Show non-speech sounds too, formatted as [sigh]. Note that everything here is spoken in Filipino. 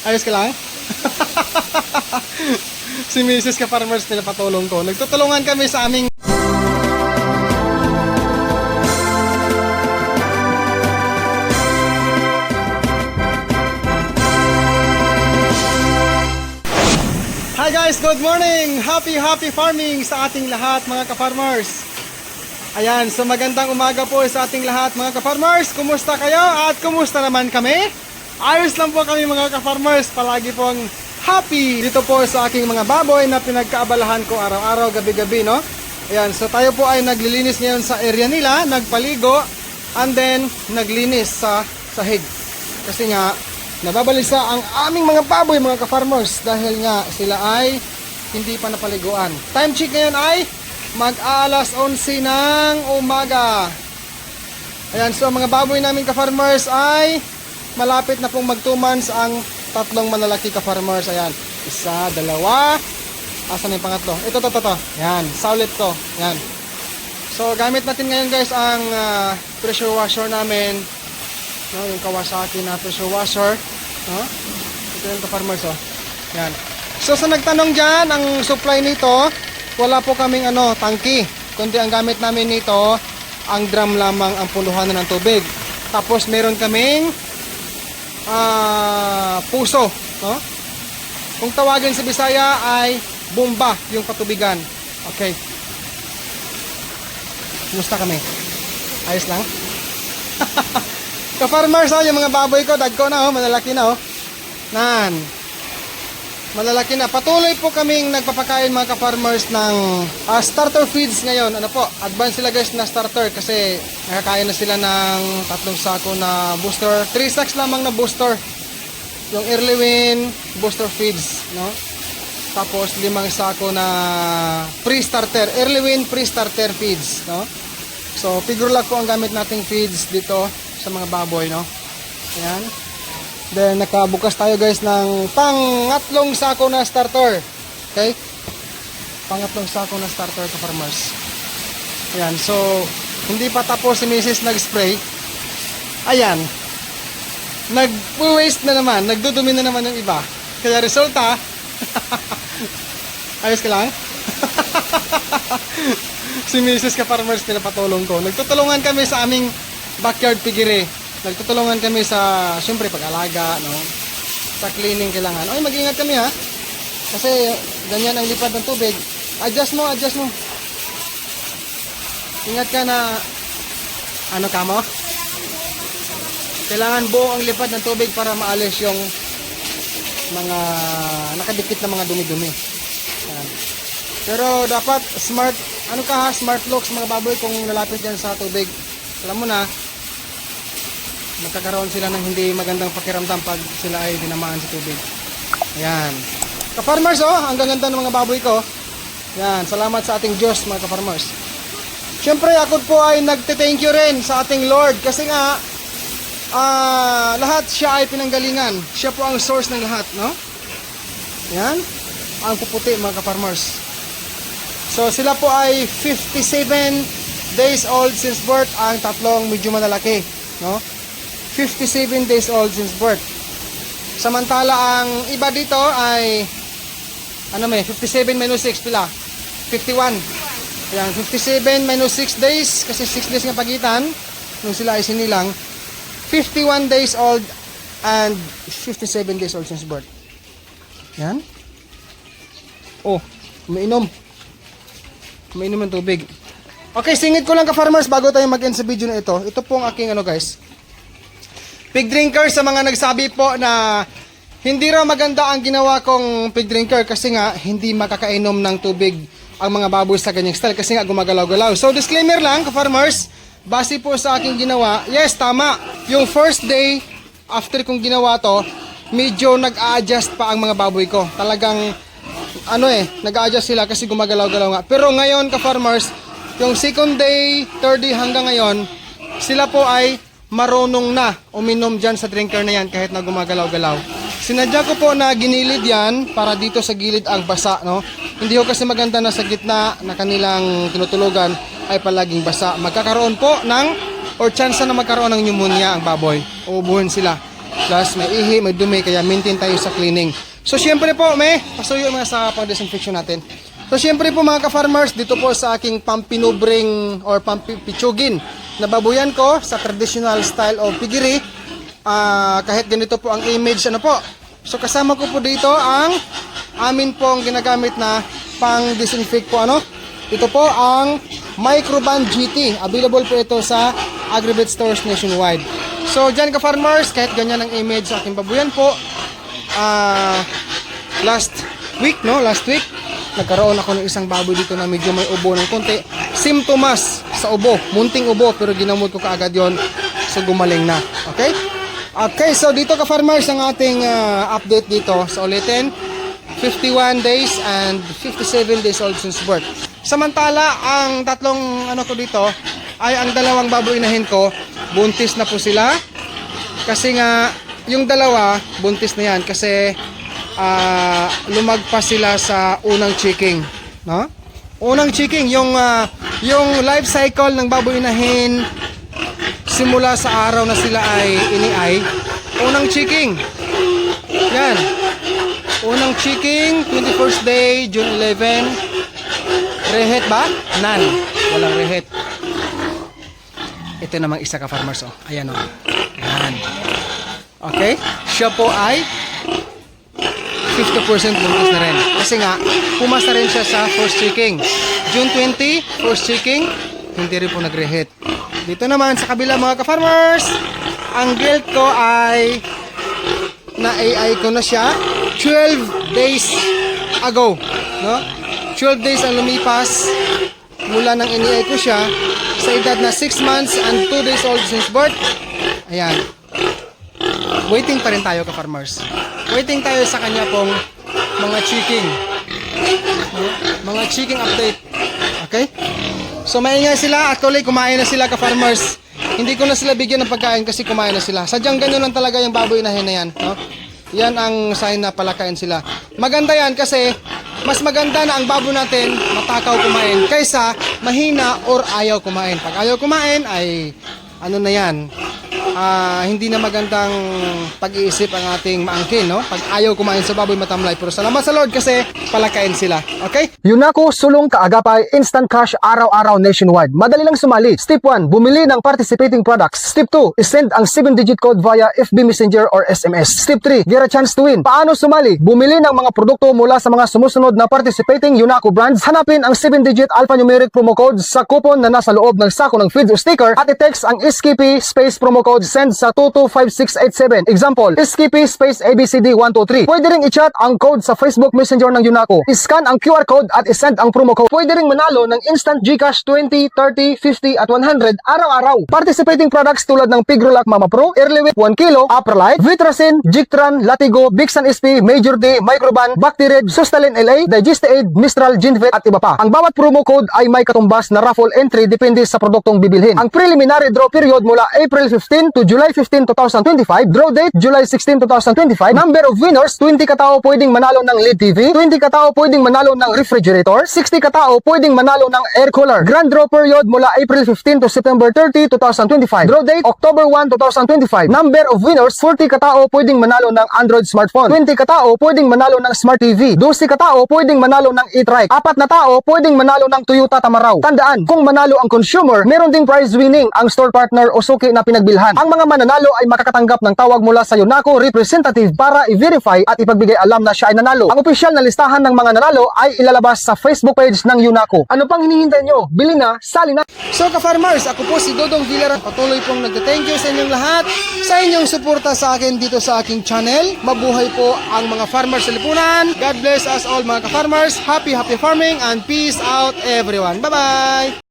Ayos ka lang? [laughs] si Mrs. ka farmers pinapatulong ko. Nagtutulungan kami sa aming Hi guys, good morning! Happy happy farming sa ating lahat mga ka-farmers. Ayan, so magandang umaga po sa ating lahat mga ka-farmers. Kumusta kayo at kumusta naman kami? Ayos lang po kami mga ka-farmers. Palagi pong happy dito po sa aking mga baboy na pinagkaabalahan ko araw-araw, gabi-gabi, no? Ayan, so tayo po ay naglilinis ngayon sa area nila, nagpaligo, and then naglinis sa sahig. Kasi nga, nababalisa ang aming mga baboy mga ka-farmers dahil nga sila ay hindi pa napaliguan. Time check ngayon ay mag-alas 11 ng umaga. Ayan, so mga baboy namin ka-farmers ay malapit na pong mag 2 months ang tatlong malalaki ka-farmers. Ayan, isa, dalawa, asan yung pangatlo? Ito, to, to, to. Ayan, solid to. Ayan. So, gamit natin ngayon guys ang ah, pressure washer namin. No, yung Kawasaki na pressure washer. No? Ito yung ka-farmers, oh. Yan. So, sa nagtanong dyan, ang supply nito, wala po kaming ano, tangki. Kundi ang gamit namin nito, ang drum lamang ang puluhan ng tubig. Tapos, meron kaming ah, puso. No? Kung tawagin sa Bisaya ay bomba, yung patubigan. Okay. Kumusta kami? Ayos lang? [laughs] Ka-farmers, oh, yung mga baboy ko, dagko na, oh, malalaki na, oh. Nan. Malalaki na. Patuloy po kaming nagpapakain mga ka-farmers ng ah, starter feeds ngayon. Ano po, advance sila guys na starter kasi nakakain na sila ng tatlong sako na booster. 3 sacks lamang na booster. Yung early win, booster feeds, no? Tapos limang sako na pre-starter, early win pre-starter feeds, no? So, figure lang po ang gamit nating feeds dito sa mga baboy, no? Ayan. Then, nakabukas tayo guys ng pangatlong sako na starter. Okay? Pangatlong sako na starter ka farmers. Ayan. So, hindi pa tapos si Mrs. nag-spray. Ayan. Nag-waste na naman. Nagdudumi na naman yung iba. Kaya resulta, [laughs] ayos ka lang? [laughs] si Mrs. ka farmers pinapatulong ko. Nagtutulungan kami sa aming backyard piggery. Nagtutulungan kami sa, syempre, pag-alaga, no? Sa cleaning kailangan. Ay, mag-ingat kami, ha? Kasi, ganyan ang lipad ng tubig. Adjust mo, adjust mo. Ingat ka na, ano ka mo? Kailangan buo ang lipad ng tubig para maalis yung mga nakadikit na mga dumi-dumi. Pero dapat smart, ano ka ha, smart locks mga baboy kung lalapit yan sa tubig. Alam mo na, magkakaroon sila ng hindi magandang pakiramdam pag sila ay dinamaan sa tubig. Ayan. Ka-farmers oh, ang gaganda ng mga baboy ko. Yan, salamat sa ating Diyos mga ka-farmers. Siyempre ako po ay nagte-thank you rin sa ating Lord kasi nga ah lahat siya ay pinanggalingan. Siya po ang source ng lahat, no? Yan. Ang puputi mga ka-farmers. So sila po ay 57 days old since birth ang tatlong medyo malalaki, no? 57 days old since birth. Samantala ang iba dito ay ano may 57 minus 6 pila? 51. Ayan, 57 minus 6 days kasi 6 days nga pagitan nung sila ay sinilang. 51 days old and 57 days old since birth. Yan. Oh, umiinom. Umiinom ng tubig. Okay, singit ko lang ka farmers bago tayo mag-end sa video na ito. Ito po ang aking ano guys. Pig drinker sa mga nagsabi po na hindi raw maganda ang ginawa kong pig drinker kasi nga hindi makakainom ng tubig ang mga baboy sa ganyang style kasi nga gumagalaw-galaw. So disclaimer lang farmers, base po sa aking ginawa, yes tama, yung first day after kong ginawa to, medyo nag-a-adjust pa ang mga baboy ko. Talagang ano eh, nag-a-adjust sila kasi gumagalaw-galaw nga. Pero ngayon ka farmers, yung second day, third day hanggang ngayon, sila po ay marunong na uminom dyan sa drinker na yan kahit na gumagalaw-galaw. Sinadya ko po na ginilid yan para dito sa gilid ang basa, no? Hindi ko kasi maganda na sa gitna na kanilang tinutulugan ay palaging basa. Magkakaroon po ng or chance na magkaroon ng pneumonia ang baboy. Uubuhin sila. Plus may ihi, may dumi, kaya maintain tayo sa cleaning. So syempre po, may pasuyo mga sa pang-disinfection natin. So syempre po mga ka-farmers, dito po sa aking pampinubring or pampipichugin na babuyan ko sa traditional style of pigiri. Ah, kahit ganito po ang image ano po. So kasama ko po dito ang amin pong ginagamit na pang disinfect po ano. Ito po ang Microban GT. Available po ito sa Agribet stores nationwide. So dyan ka farmers, kahit ganyan ang image sa aking babuyan po. Ah, last week no, last week nagkaroon ako ng isang baboy dito na medyo may ubo ng konti. Simptomas sa ubo, munting ubo pero ginamot ko kaagad yon so gumaling na. Okay? Okay, so dito ka farmers ang ating ah, update dito. So ulitin, 51 days and 57 days old since birth. Samantala, ang tatlong ano ko dito ay ang dalawang baboy inahin ko, buntis na po sila. Kasi nga yung dalawa buntis na yan kasi ah, lumagpas sila sa unang chicking, no? Unang chicking, yung ah, yung life cycle ng baboy inahin simula sa araw na sila ay iniay, unang chicking. Yan. Unang chicking, 21st day, June 11. Rehet ba? None. Walang rehet. Ito namang isa ka farmers oh. Ayan oh. Yan. Okay? Siya po ay 50% buntis na rin. Kasi nga, pumasa rin siya sa first checking. June 20, first checking, hindi rin po nag-rehet. Dito naman sa kabila mga ka-farmers, ang guilt ko ay na AI ko na siya 12 days ago. No? 12 days ang lumipas mula nang ini ko siya sa edad na 6 months and 2 days old since birth. Ayan. Waiting pa rin tayo ka-farmers. Waiting tayo sa kanya pong mga checking. Mga checking update. Okay? So maingay sila. Actually, kumain na sila ka-farmers. Hindi ko na sila bigyan ng pagkain kasi kumain na sila. Sadyang ganyan lang talaga yung baboy na na yan. No? Yan ang sign na palakain sila. Maganda yan kasi mas maganda na ang babo natin matakaw kumain kaysa mahina or ayaw kumain. Pag ayaw kumain ay ano na yan, ah, hindi na magandang pag-iisip ang ating maangkin, no? Pag ayaw kumain sa baboy matamlay. Pero salamat sa Lord kasi palakain sila. Okay? Yunako Sulong Kaagapay Instant Cash araw-araw nationwide. Madali lang sumali. Step 1, bumili ng participating products. Step 2, send ang 7-digit code via FB Messenger or SMS. Step 3, get a chance to win. Paano sumali? Bumili ng mga produkto mula sa mga sumusunod na participating Yunako brands. Hanapin ang 7-digit alphanumeric promo code sa coupon na nasa loob ng sako ng feeds o sticker at i-text ang SKP space promo code send sa 225687. Example, SKP space ABCD123. Pwede ring i-chat ang code sa Facebook Messenger ng Yunako. I-scan ang QR code at i-send ang promo code. Pwede ring manalo ng instant GCash 20, 30, 50 at 100 araw-araw. Participating products tulad ng Pigrolac Mama Pro, Early Whip 1 kg, Uprolite, Vitracin, Jictran, Latigo, Bixan SP, Major D, Microban, Bactired, Sustalin LA, Digestaid, Mistral, Ginvet at iba pa. Ang bawat promo code ay may katumbas na raffle entry depende sa produktong bibilhin. Ang preliminary draw period mula April 15 to July 15, 2025, draw date July 16, 2025, number of winners, 20 katao pwedeng manalo ng LED TV, 20 katao pwedeng manalo ng refrigerator, 60 katao pwedeng manalo ng air cooler. Grand draw period mula April 15 to September 30, 2025. Draw date October 1, 2025. Number of winners, 40 katao pwedeng manalo ng Android smartphone, 20 katao pwedeng manalo ng Smart TV, 12 katao pwedeng manalo ng e-trike, apat na tao pwedeng manalo ng Toyota Tamaraw. Tandaan, kung manalo ang consumer, meron ding prize winning ang store partner o suki na pinagbilhan. Ang mga mananalo ay makakatanggap ng tawag mula sa Yonako representative para i-verify at ipagbigay alam na siya ay nanalo. Ang opisyal na listahan ng mga nanalo ay ilalabas sa Facebook page ng Yonako. Ano pang hinihintay nyo? Bili na, sali na! So ka-farmers, ako po si Dodong Villar. Patuloy pong nagte-thank you sa inyong lahat sa inyong suporta sa akin dito sa aking channel. Mabuhay po ang mga farmers sa lipunan. God bless us all mga ka-farmers. Happy, happy farming and peace out everyone. Bye-bye!